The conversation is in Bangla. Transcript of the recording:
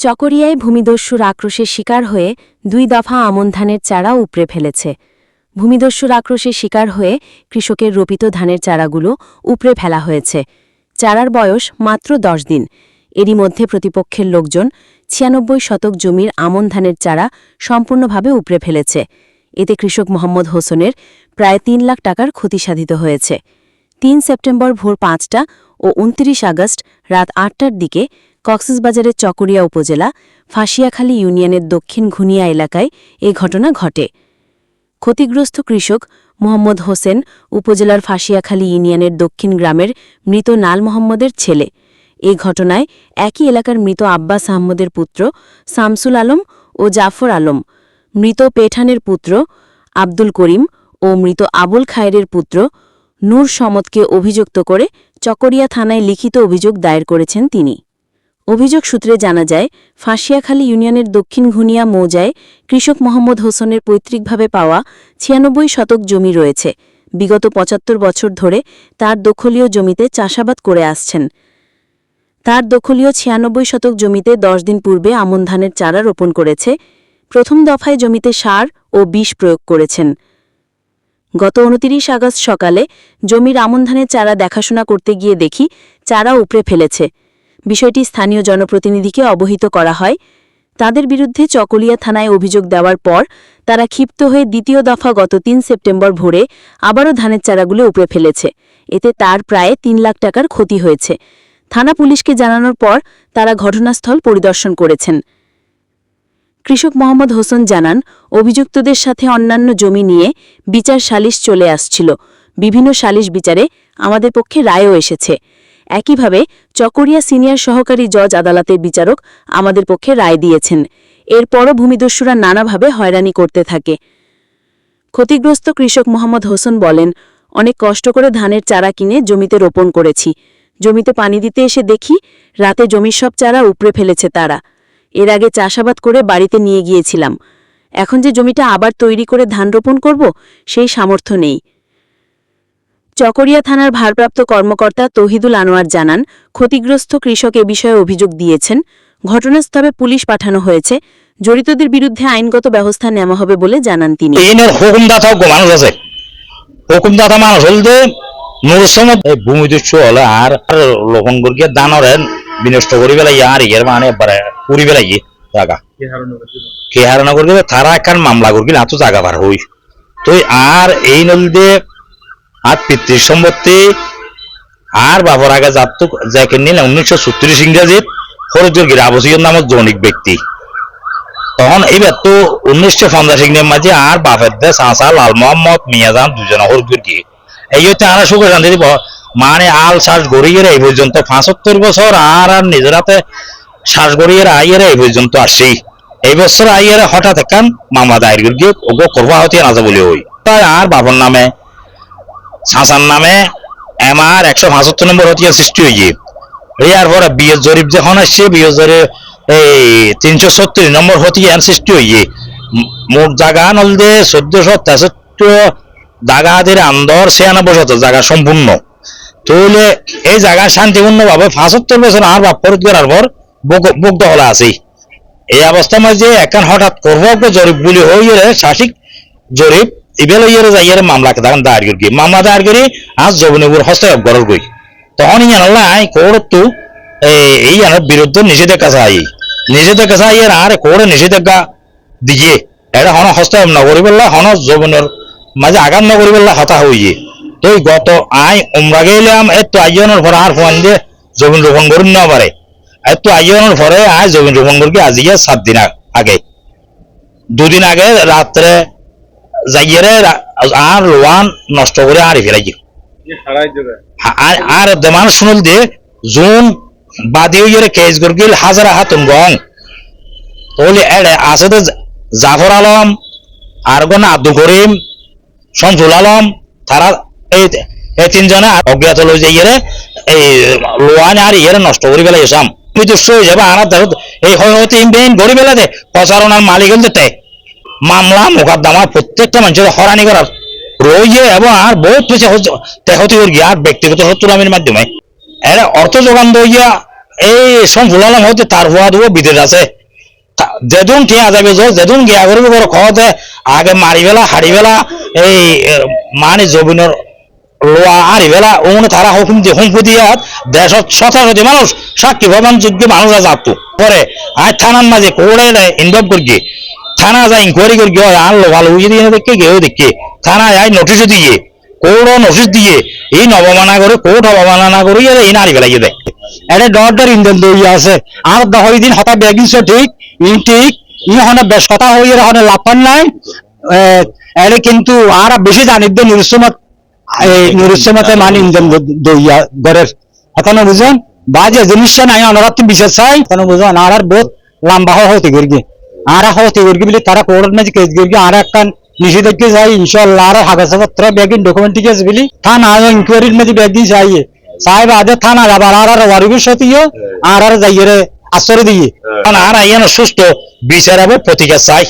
চকরিয়ায় ভূমিদস্যুর আক্রোশের শিকার হয়ে দুই দফা আমন ধানের চারা উপড়ে ফেলেছে। ভূমিদস্যুর আক্রোশের শিকার হয়ে কৃষকের রোপিত ধানের চারাগুলো উপড়ে ফেলা হয়েছে। চারার বয়স মাত্র দশ দিন। এরই মধ্যে প্রতিপক্ষের লোকজন ছিয়ানব্বই শতক জমির আমন ধানের চারা সম্পূর্ণভাবে উপড়ে ফেলেছে। এতে কৃষক মোহাম্মদ হোসেনের প্রায় তিন লাখ টাকার ক্ষতি সাধিত হয়েছে। তিন সেপ্টেম্বর ভোর পাঁচটা ও উনত্রিশ আগস্ট রাত আটটার দিকে কক্সবাজারের চকরিয়া উপজেলা, ফাঁসিয়াখালী ইউনিয়নের দক্ষিণ ঘুনিয়া এলাকায় এ ঘটনা ঘটে। ক্ষতিগ্রস্ত কৃষক মোহাম্মদ হোসেন উপজেলার ফাঁসিয়াখালী ইউনিয়নের দক্ষিণ গ্রামের মৃত নাল মোহাম্মদের ছেলে। এ ঘটনায় একই এলাকার মৃত আব্বাস আহমদের পুত্র শামসুল আলম ও জাফর আলম, মৃত পেঠানের পুত্র আব্দুল করিম ও মৃত আবুল খায়েরের পুত্র নূর সমদকে অভিযুক্ত করে চকরিয়া থানায় লিখিত অভিযোগ দায়ের করেছেন তিনি। অভিযোগ সূত্রে জানা যায়, ফাঁসিয়াখালী ইউনিয়নের দক্ষিণ ঘুনিয়া মৌজায় কৃষক মোহাম্মদ হোসেনের পৈতৃকভাবে পাওয়া ছিয়ানব্বই শতক জমি রয়েছে। বিগত পঁচাত্তর বছর ধরে তার দখলীয় জমিতে চাষাবাদ করে আসছেন। তার দখলীয় ছিয়ানব্বই শতক জমিতে দশ দিন পূর্বে আমন ধানের চারা রোপণ করেছে। প্রথম দফায় জমিতে সার ও বিষ প্রয়োগ করেছেন। গত উনতিরিশ আগস্ট সকালে জমির আমন ধানের চারা দেখাশোনা করতে গিয়ে দেখি, চারা উপড়ে ফেলেছে। বিষয়টি স্থানীয় জনপ্রতিনিধিকে অবহিত করা হয়। তাদের বিরুদ্ধে চকলিয়া থানায় অভিযোগ দেওয়ার পর তারা ক্ষিপ্ত হয়ে দ্বিতীয় দফা গত তিন সেপ্টেম্বর ভোরে আবারও ধানের চারাগুলো উপড়ে ফেলেছে। এতে তার প্রায় তিন লাখ টাকার ক্ষতি হয়েছে। থানা পুলিশকে জানানোর পর তারা ঘটনাস্থল পরিদর্শন করেছেন। কৃষক মোহাম্মদ হোসেন জানান, অভিযুক্তদের সাথে অন্যান্য জমি নিয়ে বিচার সালিশ চলে আসছিল। বিভিন্ন সালিশ বিচারে আমাদের পক্ষে রায়ও এসেছে। একইভাবে চকরিয়া সিনিয়র সহকারী জজ আদালতের বিচারক আমাদের পক্ষে রায় দিয়েছেন। এরপরও ভূমিদস্যুরা নানাভাবে হয়রানি করতে থাকে। ক্ষতিগ্রস্ত কৃষক মোহাম্মদ হোসেন বলেন, অনেক কষ্ট করে ধানের চারা কিনে জমিতে রোপণ করেছি। জমিতে পানি দিতে এসে দেখি রাতে জমির সব চারা উপড়ে ফেলেছে তারা। এর আগে চাষাবাদ করে বাড়িতে নিয়ে গিয়েছিলাম। এখন যে জমিটা আবার তৈরি করে ধান রোপণ করব, সেই সামর্থ্য নেই। চকরিয়া থানার ভারপ্রাপ্ত কর্মকর্তা তহিদুল আনোয়ার জানান ক্ষতিগ্রস্ত কৃষক এ বিষয়ে অভিযোগ দিয়েছেন। ঘটনাস্থলে পুলিশ পাঠানো হয়েছে। জড়িতদের বিরুদ্ধে আইনগত ব্যবস্থা নেওয়া হবে বলে জানান তিনি। এনের মানুষ আছে। হুকুমদাতা মানুষ হলতে নুর ভূমিদস্যু হলে আর লোকন গিয়ে দানরে বিনষ্ট করি বেলাই আর ইয়ের মানে পুরি জায়গা কে তারা একখান মামলা করি না তো জায়গা বার হই। তো আর এই নদীতে আর পিতৃ সম্পত্তি আর বাবার আগে যাত যাকে নিলে উনিশশো ছত্রিশ ইংরেজিত ফরজুর গিরাবসিয়র নামক জনিক ব্যক্তি তখন এইবার তো উনিশশো পঞ্চাশ ইংরেজ মাঝে আর বাপের দে চাঁচা লাল মোহাম্মদ মিয়াজান দুজন হরদুর গিয়ে এই হচ্ছে আর সুখে শান্তি মানে আল শ্বাস গড়িয়ে এই পর্যন্ত পঁচাত্তর বছর আর আর নিজের হাতে শ্বাস গড়িয়ে আইয়ের এই পর্যন্ত আসি এই বছর আইয়ের হঠাৎ একখান মামলা দায়ের গিয়ে ওগো করবা হতে না বলে ওই তাই আর বাবার নামে চাঁচার নামে এমআর একশো পঁচাত্তর নম্বর হতিয়া সৃষ্টি হয়ে গিয়ে ইয়ার পরে বিয়ের জরিপ যখন আসছে বিয়ের জরিপ এই তিনশো সত্তর নম্বর হতিয়া সৃষ্টি হয়ে গিয়ে মোট জায়গা নলদে চোদ্দশো তেষট্টি জায়গাদের আন্দর ছিয়ানব্বই শত জায়গা সম্পূর্ণ। তাহলে এই জায়গা শান্তিপূর্ণ ভাবে পঁচাত্তর বছর আর বাপ ফরত করার পর বুক দখলা আছে। এই অবস্থার মাঝে এখন হঠাৎ করব জরিপ বলি হইয়ে শাসিক জরিপ ইবেল ইয়ের যাইয়ের মামলা তখন দায়ের করি। মামলা দায়ের করি, আজ জবনীপুর হস্তক্ষেপ করার গই তখন ইয়ান আই কোর্ট এই ইয়ানোর বিরুদ্ধে নিষেধাজ্ঞা চাই নিষেধাজ্ঞা চাই এর আর কোর্টে নিষেধাজ্ঞা দিয়ে। এটা হন হস্তক্ষেপ নকরি পেলা হন জবনের মাঝে আগাম নকরি পেলা হতা হইয়ে। তো গত আই উমরা গেলাম এত আইজনের পরে আর ফোন দিয়ে জমিন রোপণ করুন না পারে। এত আইজনের পরে আজ জমিন রোপণ করি আজিয়ে সাত দিন আগে। দুদিন আগে রাত্রে যাইয়েরে আর লোয়ান নষ্ট করে আর ফেলাই আর আর দেমান শুনল দে জুন বাদি হইয়ে কেস গরগিল হাজারা হাতুন গং তাহলে এড়ে আছে তো জাফর আলম আর গন আব্দুল করিম শমসুল আলম তারা এই এই তিনজনে অজ্ঞাত লই যাইয়ে এই লোয়ান আর ইয়েরে নষ্ট করে বেলা এসাম নিজস্ব হয়ে যাবে আনার দেখো এই হয়তো ইমবেন গড়ি বেলা দে প্রচারণার মালিক হল মামলা, মোকদ্দমা, প্রত্যেকটা মানুষের হরানি করার। রয়েছে এবং আর বহুত বেশি তেহতি করি আর ব্যক্তিগত শত্রুরামের মাধ্যমে। এরা অর্থ যোগান দইয়া, এই সম্পূর্ণ হচ্ছে তার হওয়া দেবো বিদেশ আছে যেদিন ঠিক যাবে জল যেদিন গিয়া করবে বড় খাওয়াতে আগে মারি বেলা হাড়ি বেলা এই মানে জমিনের লোয়া আরি বেলা ওমনে তারা হুকুম দিয়ে হুমকু দিয়ে দেশত শতাশতি মানুষ সাক্ষী প্রমাণ যোগ্য মানুষরা যাতো পরে আর থানার মাঝে কোড়ে ইনভলভ করি থানা যাই ইনকোয়ারি করি হয় আর ভালো যদি দেখে গেও দেখে। থানা যায় নোটিশও দিয়ে, কোর্টও নোটিশ দিয়ে, এই নবমানা করে কোর্ট অবমাননা করি এই নারী বেলাইয়ে দেয়। এটা ডর ডর ইন্ধন দই আছে। আর দহই দিন হঠাৎ বেগিস ঠিক, ই ঠিক, ই হনে বেশ কথা হই হনে লাপান নাই। এলে কিন্তু আর বেশি জানিদ নিরুসমত এই নিরুসমতে মানে ইন্ধন দইয়া গরের এখন বুঝেন? বাজে জিনিস নাই অনারাত বিশেষ চাই। এখন বুঝেন? আর বহুত লম্বা হতে গিয়ে আর হতে গর্গি বলে তারা কোর্টের মাঝে কেস গিয়ে আর একখান নিষেধাজ্ঞা যাই ইনশাল্লাহ আর কাগজপত্র ব্যাগিন ডকুমেন্ট ঠিক আছে বলি থানা ইনকোয়ারির মাঝে ব্যাগিন চাইয়ে সাহেব আদে থানা আবার আর আর ওয়ারিবের সাথে আর আর যাইয়ে আশ্রয় দিয়ে আর আইয়ানো সুস্থ বিচারাবো প্রতিকার চাই